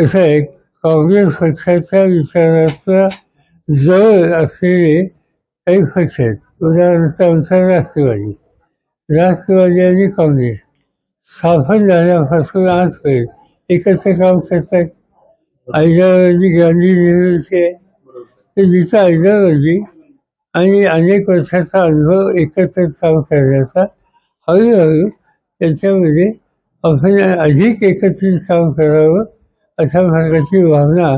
कसं एक काँग्रेस पक्षाच्या विचाराचा जवळ असलेले काही पक्ष आहेत. उदाहरणार्थ आमचा राष्ट्रवादी. राष्ट्रवादी आणि काँग्रेस. स्थापन झाल्यापासून आजपर्यंत एकत्र काम करतात आयडिओलॉजी गांधी नेहरूची. आहे ते जिथं आयडिओलॉजी आणि अनेक वर्षाचा अनुभव एकत्र काम करण्याचा हळूहळू त्याच्यामध्ये आपण अधिक एकत्रित काम करावं अशा मार्गाची भावना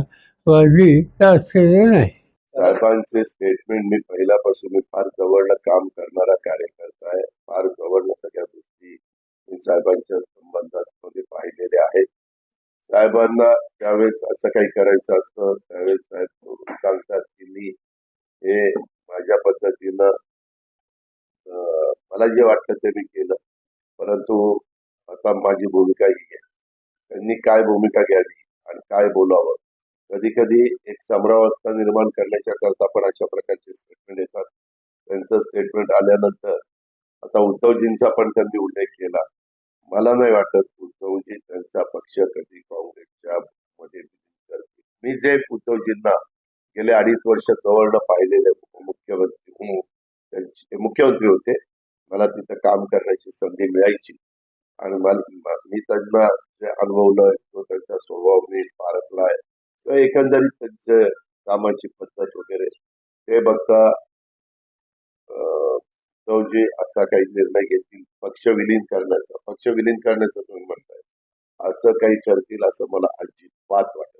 वाढली तर आश्चर्य नाही. साहेबांचे स्टेटमेंट मी पहिल्यापासून मी फार जवळला काम करणारा कार्यकर्ता आहे. फार जवळनं सगळ्या गोष्टी मी साहेबांच्या संबंधात मध्ये पाहिलेल्या आहेत. साहेबांना त्यावेळेस असं काही करायचं असतं त्यावेळेस साहेब सांगतात की मी हे माझ्या पद्धतीनं मला जे वाटतं ते मी केलं. परंतु आता माझी भूमिका ही आहे. त्यांनी काय भूमिका घ्यावी? आणि काय बोलावं? कधी कधी एक समरावस्था निर्माण करण्याच्या करता पण अशा प्रकारचे स्टेटमेंट येतात. त्यांचं स्टेटमेंट आल्यानंतर आता उद्धवजींचा पण त्यांनी उल्लेख केला. मला नाही वाटत उद्धवजी त्यांचा पक्ष कधी काँग्रेसच्या मध्ये मी जे उद्धवजींना गेले अडीच वर्ष जवळनं पाहिलेले मुख्यमंत्री म्हणून त्यांचे मुख्यमंत्री होते. मला तिथं काम करण्याची संधी मिळायची. आणि मला मी त्यांना जे अनुभवलं तो त्यांचा स्वभाव मी पारखलाय. किंवा एकंदरीत त्यांचे कामाची पद्धत वगैरे ते बघता अं, जे असा काही निर्णय घेतील पक्ष विलीन करण्याचा पक्ष विलीन करण्याचा तुम्ही म्हणताय. असं काही करतील असं मला अजिबात वाटत